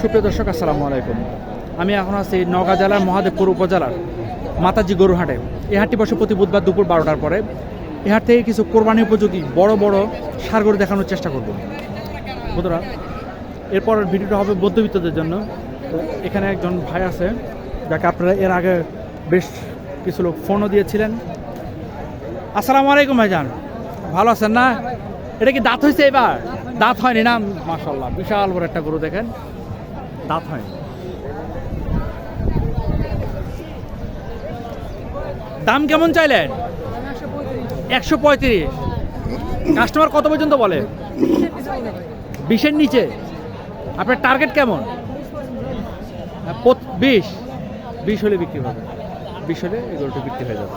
সুপ্রিয় দর্শক, আসসালামু আলাইকুম। আমি এখন আছি নওগাঁ জেলার মহাদেবপুর উপজেলার মাতাজি গরুহাটে এই হাটটি বসে প্রতি বুধবার দুপুর বারোটার পরে। এই হাট থেকে কিছু কোরবানি উপযোগী বড় বড় সার গরু দেখানোর চেষ্টা করব। বন্ধুরা, এরপর ভিডিওটা হবে মধ্যবিত্তদের জন্য। তো এখানে একজন ভাই আছে, যাকে আপনারা এর আগে বেশ কিছু লোক ফোনও দিয়েছিলেন। আসসালামু আলাইকুম ভাইজান। ভালো আছেন না? এটা কি দাঁত হয়েছে এবার? দাঁত হয়নি না? মাশাল্লাহ বিশাল বড় একটা গরু দেখেন। দাঁত হয়নি। দাম কেমন চাইলেন? একশো পঁয়ত্রিশ। কাস্টমার কত পর্যন্ত বলে? বিশের নিচে। আপনার টার্গেট কেমন? বিশ। বিশ হলে বিক্রি হবে। বিশ হলে এগুলোটা বিক্রি হয়ে যাবে।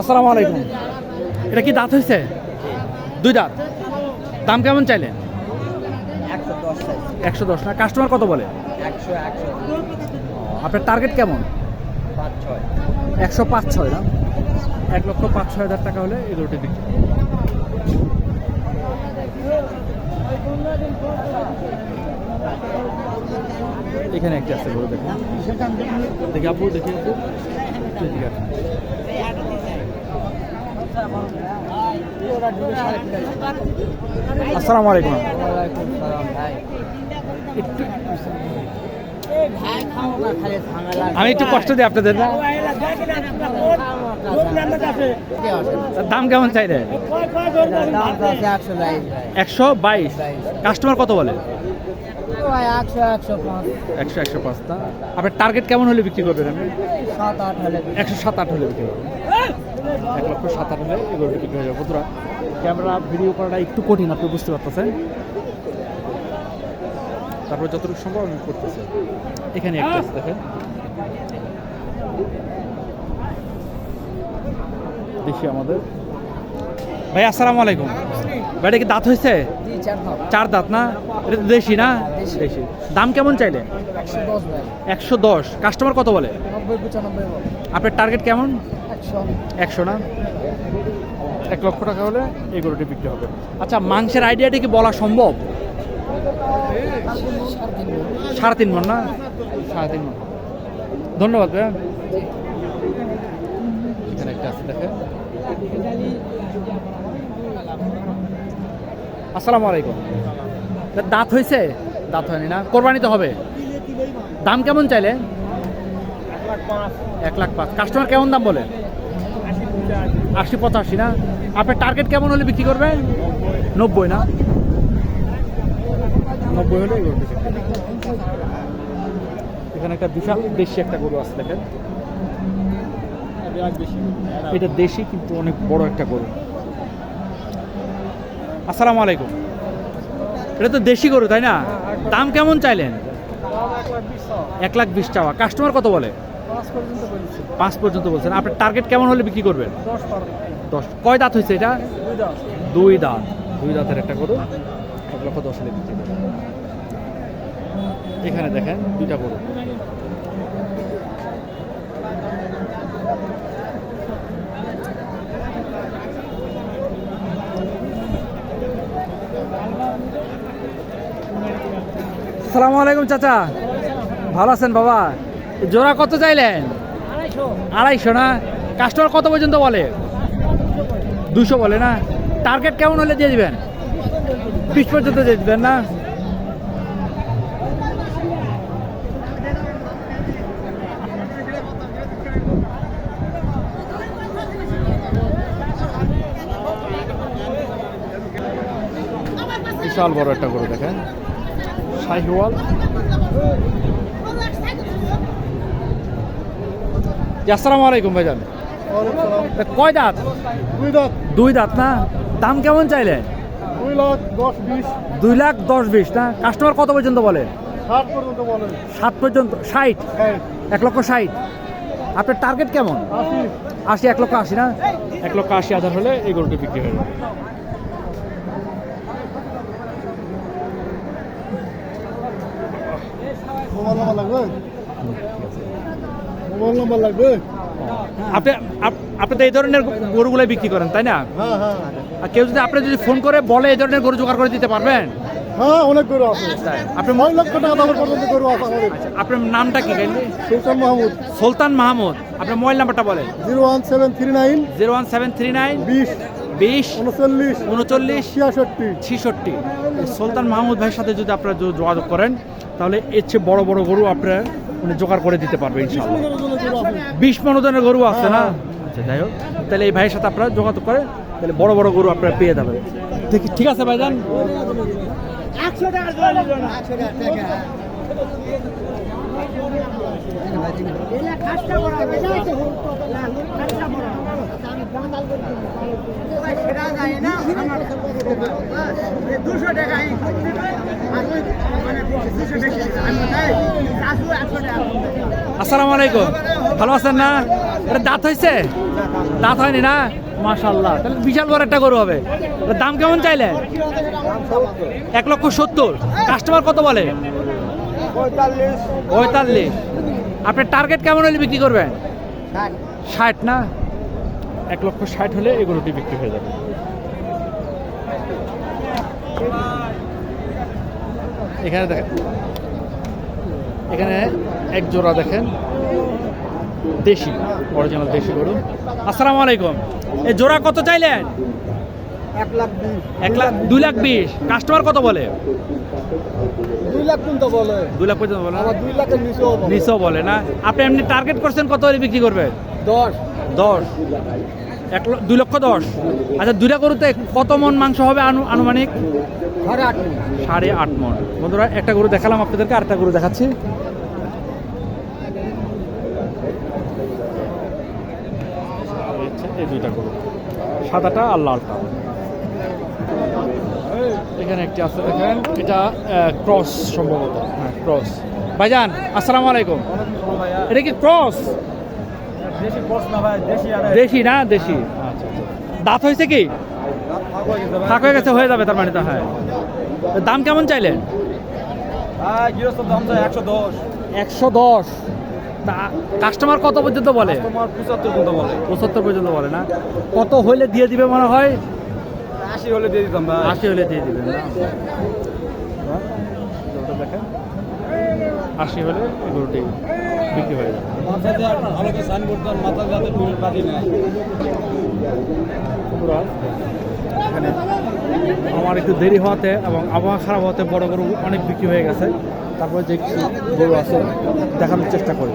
আসসালামু আলাইকুম। এটা কি দাঁত হয়েছে? দুই দাঁত। দাম কেমন চাইলেন? একশো দশ না? কাস্টমার কত বলে? একশো একশো। আপনার টার্গেট কেমন? একশো পাঁচ ছয় না? এক লক্ষ পাঁচ ছয় হাজার টাকা হলে এগুলোটি বিক্রি হবে। এখানে একটি আছে দেখুন। দেখি আপু দেখি আপু এদিকে আসুন। আসসালামু আলাইকুম ওয়ালাইকুম সালাম ভাই একটু ভাই খাও না খালি ঝামেলা আমি একটু কষ্ট দিই আপনাদের দাম কেমন দাম আছে একশো বাইশ। কাস্টমার কত বলে? একশো একশো পাঁচ। একশো একশো পাঁচ আপনার টার্গেট কেমন হলে বিক্রি করবেন আপনি? সাত আট হলে একশো সাত আট হলে বিক্রি করবেন। এক লক্ষ সাত আট হলে এগুলো বিক্রি হয়ে যাবে। বন্ধুরা ক্যামেরা ভিডিও করাটা একটু কঠিন আপনি বুঝতে পারতেছেন? তারপর যতটুকু সম্ভব আমি করতেছি। এখানে একটা আছে দেখেন। দেখি আমাদের। ভাই আসসালামু আলাইকুম। ভাইটা কি দাঁত হয়েছে? চার দাঁত। না? এটা তো দেশি না? দেশি। দেশি। দাম কেমন চাইলে? একশো দশ ভাই। কাস্টমার কত বলে? আপনার টার্গেট কেমন? একশো। একশো না? এক লক্ষ টাকা হলে এই গরুটি বিক্রি হবে। আচ্ছা মাংসের আইডিয়াটি কি বলা সম্ভব? সাড়ে তিন মন না? সাড়ে তিন মন ধন্যবাদ ভাইয়া এখানে একটা আছে দেখেন আসসালামু আলাইকুম। দাঁত হয়েছে? দাঁত হয়নি না। কোরবানি তো হবে। দাম কেমন চাইলে? এক লাখ পাঁচ। কাস্টমার কেমন দাম বলে? আশি পঁচাশি না? আপনার টার্গেট কেমন হলে বিক্রি করবে? নব্বই না? নব্বই হলে। এখানে একটা বিশাল দেশি একটা গরু আছে, দেখেন। এটা দেশি কিন্তু অনেক বড় একটা গরু। আসসালামু আলাইকুম। এটা তো দেশি গরু, তাই না? দাম কেমন চাইলেন? এক লাখ বিশ টাকা কাস্টমার কত বলে? পাঁচ পর্যন্ত বলছেন। আপনার টার্গেট কেমন হলে বিক্রি করবেন? দশ। কয় দাঁত হয়েছে এটা? দুই দাঁত। দুই দাঁতের একটা গরু। এক লক্ষ দশ হলে বিক্রি এখানে দেখেন দুইটা গরু। সালামু আলাইকুম চাচা। ভালো আছেন বাবা? জোড়া কত চাইলেন? আড়াইশো না? কাস্টমার কত পর্যন্ত বলে? দুশো বলে না? টার্গেট কেমন হলে দিয়ে দিবেন? বিশ পর্যন্ত দিয়ে দিবেন না? বিশাল বড় একটা গরু দেখেন। শাহিওয়াল। আসসালামু আলাইকুম ভাইজান। কয় দাঁত? দুই দশ দুই দাঁত না? দাম কেমন চাইলেন দুই লাখ দশ বিশ। দুই লাখ দশ বিশ না? কাস্টমার কত পর্যন্ত বলে? ষাট পর্যন্ত বলেন সাত পর্যন্ত ষাট? এক লক্ষ ষাট। আপনার টার্গেট কেমন? আশি। এক লক্ষ আশি না? এক লক্ষ আশি হাজার হলে এই গরুটি বিক্রি হয়ে মোবাইল নাম্বার লাগবে? মোবাইল নাম্বার লাগবে? আপনি আপনি তো এই ধরনের গরুগুলাই বিক্রি করেন তাই না? হ্যাঁ হ্যাঁ আর কেউ যদি আপনি যদি ফোন করে বলে এই ধরনের গরু জোগাড় করে দিতে পারবেন? হ্যাঁ অনেক গরু আছে। আপনি নয় লক্ষ টাকা দামের পর্যন্ত গরু আছে আমাদের। আপনার নামটা কি সুলতান মাহমুদ। সুলতান মাহমুদ। আপনার মোবাইল নাম্বারটা বলেন। Zero one seven three nine zero one seven three nine বিশ। বিশ উনচল্লিশ উনচল্লিশ ছিয়াষট্টি। ছিষট্টি। সুলতান মাহমুদ ভাইয়ের সাথে যদি আপনারা যোগাযোগ করেন তাহলে এর চেয়ে বড় বড় গরু আপনারা মানে জোগাড় করে দিতে পারবে আছে বিশ মনোজনের গরু আছে না? আচ্ছা যাই হোক। তাহলে এই ভাইয়ের সাথে আপনারা যোগাযোগ করেন তাহলে বড় বড় গরু আপনারা পেয়ে যাবেন। ঠিক ঠিক আছে ভাই ভাইজান আসসালামু আলাইকুম। ভালো আছেন না? এটা দাঁত হয়েছে? দাঁত হয়নি না? মাশাল্লাহ তাহলে বিশাল বড় একটা গরু হবে। দাম কেমন চাইলে? এক লক্ষ সত্তর। কাস্টমার কত বলে? পঁয়তাল্লিশ। আপনার টার্গেট কেমন হলে বিক্রি করবেন? ষাট। না? এক লক্ষ ষাট হলে এই গরুটি বিক্রি হয়ে যাবে। এখানে দেখেন। এখানে এক জোড়া দেখেন। দেশি অরিজিনাল দেশি গরু। আসসালামু আলাইকুম। এই জোড়া কত চাইলেন? এক লাখ লাখ দুই লাখ বিশ। কাস্টমার কত বলে? দুই লাখ কিন্তু বলে? দুই লাখ পর্যন্ত বলে? না? দুই লাখের নিচেও বলে। নিচেও বলে না? আপনি এমনি টার্গেট করছেন কত হলে বিক্রি করবেন? দশ। দশ। এক দুই লক্ষ দশ। আচ্ছা দুইটা গরুতে কত মন মাংস হবে আনু- আনুমানিক? সাড়ে আট মিনিট সাড়ে আট মন। বন্ধুরা একটা গরু দেখালাম আপনাদেরকে আরেকটা গরু দেখাচ্ছি। এই দুইটা গরু সাদাটা আর লালটা। এখানে একটি আছে দেখেন এটা ক্রস সম্ভবত। হ্যাঁ ক্রস। ভাইজান আসসালামু আলাইকুম। এটা কি ক্রস? দেশি না দেশি দেশি আচ্ছা আচ্ছা। দাঁত হয়েছে কি? ফাঁক হয়ে গেছে হয়ে যাবে তার মানে হ্যাঁ। দাম কেমন চাইলেন? হ্যাঁ একশো দশ। কাস্টমার কত পর্যন্ত বলে? পঁচাত্তর পর্যন্ত বলে। পঁচাত্তর পর্যন্ত বলে না? কত হইলে দিয়ে দিবে মনে হয়? আশি হলে দিয়ে দিতাম ভাই। আশি হলে দিয়ে দিবেন না? দেখেন আশি হলে গরুটি বিক্রি হয়ে যাবে। মাথা ভালো সাইনবোর্ড মাথা যাতে নেয় এখানে আমার একটু দেরি হওয়াতে এবং আবহাওয়া খারাপ হওয়াতে বড় গরু অনেক বিক্রি হয়ে গেছে। তারপরে যে কিছু গরু আছে দেখানোর চেষ্টা করি।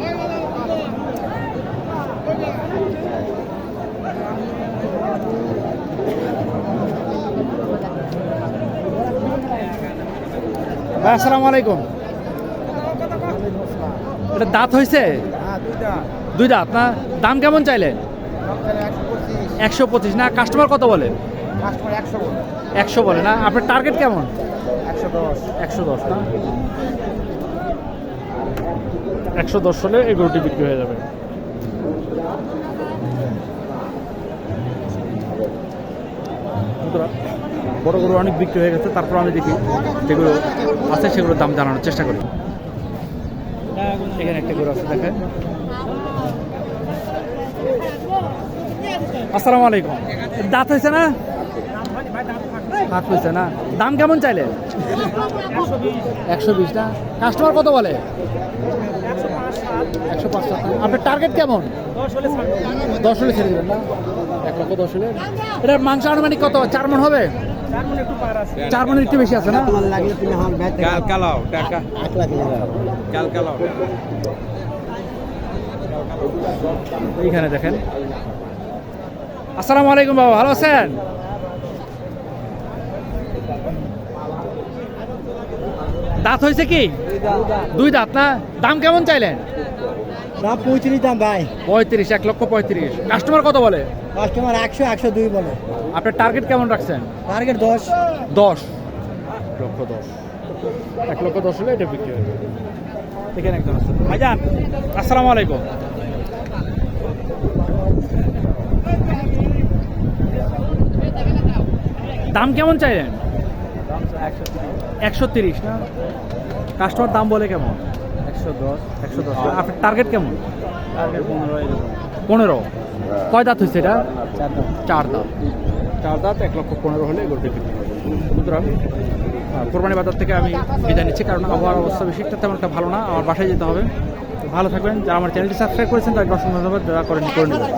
ভাই আসসালামু আলাইকুম। এটা দাঁত হয়েছে হ্যাঁ দুই দাঁত না? দাম কেমন চাইলেন? একশো পঁচিশ। না? কাস্টমার কত বলে? একশো বলে। না? আপনার টার্গেট কেমন? একশো দশ। না? একশো দশ হলে এই গরুটি বিক্রি হয়ে যাবে। বন্ধুরা, বড় গরু অনেক বিক্রি হয়ে গেছে, তারপর আমি দেখি যেগুলো আছে সেগুলোর দাম জানানোর চেষ্টা করি। এখানে একটা গরু আছে, দেখেন। আসসালামু আলাইকুম। দাঁত হয়েছে না? হাত হয়েছে না? দাম কেমন চাইলে একশো বিশ, না? কাস্টমার কত বলে? একশো পাঁচ আপনার টার্গেট কেমন? দশ হলে ছেড়ে দেবেন না? এক লক্ষ দশ হলে? এটার মাংস আনুমানিক কত? চার মন হবে? চার মনের একটু বেশি আছে না? টাকা। এইখানে দেখেন। আসসালামু আলাইকুম বাবা ভালো আছেন? দাঁত হয়েছে কি? দুই দাঁত না? দাম কেমন চাইলেন? দাম পঁয়ত্রিশ দাম ভাই। পঁয়ত্রিশ এক লক্ষ পঁয়ত্রিশ। কাস্টমার কত বলে? কাস্টমার একশো একশো দুই বলে। আপনার টার্গেট কেমন রাখছেন? টার্গেট দশ। দশ। এক লক্ষ দশ। এক লক্ষ দশ হলে এটা বিক্রি হবে। এখানে একদম আছে। ভাইজান আসসালামু আলাইকুম। দাম কেমন চাইলেন? একশো তিরিশ। না? কাস্টমার দাম বলে কেমন? একশো দশ একশো দশ। আপনার টার্গেট কেমন? টার্গেট পনেরো পনেরো। কয় দাঁত হয়েছে এটা? চার দাঁত। চার দাঁত। এক লক্ষ পনেরো হলে এগুলো বিক্রি করব সুতরাং কোরবানি বাজার থেকে আমি বিদায় নিচ্ছি কারণ আবহাওয়ার অবস্থা বেশি একটা তেমন একটা ভালো না। আমার বাসায় যেতে হবে। ভালো থাকবেন। যারা আমার চ্যানেলটি সাবস্ক্রাইব করেছেন তাদেরকে অসংখ্য ধন্যবাদ। যারা করেন করে নেবেন।